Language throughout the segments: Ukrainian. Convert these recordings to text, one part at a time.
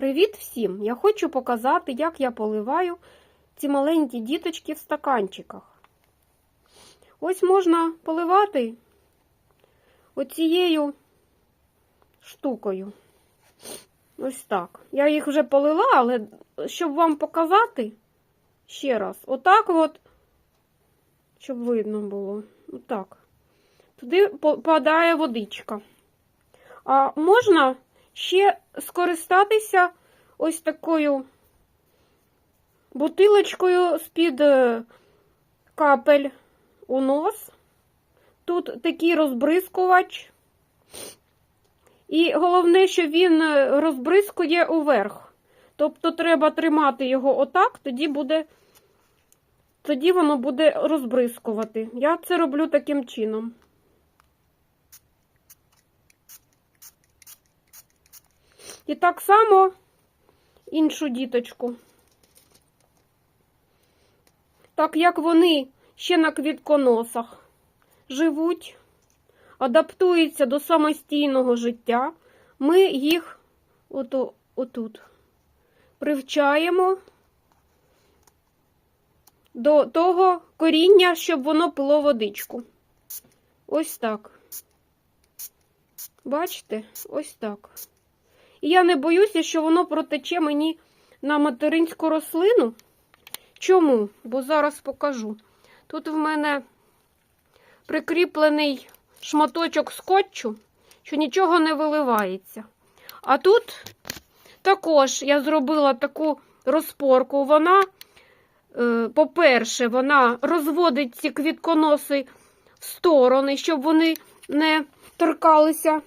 Привіт всім! Я хочу показати, як я поливаю ці маленькі діточки в стаканчиках. Ось можна поливати оцією штукою. Ось так. Я їх вже полила, але щоб вам показати ще раз, отак от, щоб видно було. Отак. Туди попадає водичка. А можна ще скористатися ось такою бутилочкою з-під е, капель у нос. Тут такий розбризкувач. І головне, що він е, розбризкує уверх. Тобто треба тримати його отак, тоді буде, тоді воно буде розбризкувати. Я це роблю таким чином. І так само іншу діточку. Так як вони ще на квітконосах живуть, адаптуються до самостійного життя, ми їх ото, отут привчаємо до того коріння, щоб воно пило водичку. Ось так. Бачите? Ось так. І я не боюся, що воно протече мені на материнську рослину. Чому? Бо зараз покажу. Тут в мене прикріплений шматочок скотчу, що нічого не виливається. А тут також я зробила таку розпорку. Вона, е, по-перше, вона розводить ці квітконоси в сторони, щоб вони не торкалися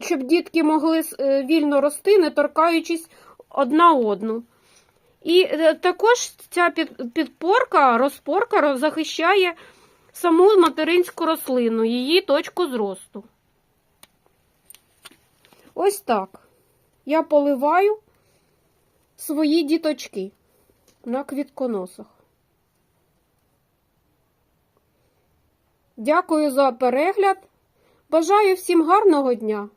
щоб дітки могли е, вільно рости, не торкаючись одна одну. І е, також ця підпорка, розпорка захищає саму материнську рослину, її точку зросту. Ось так. Я поливаю свої діточки на квітконосах. Дякую за перегляд. Бажаю всім гарного дня!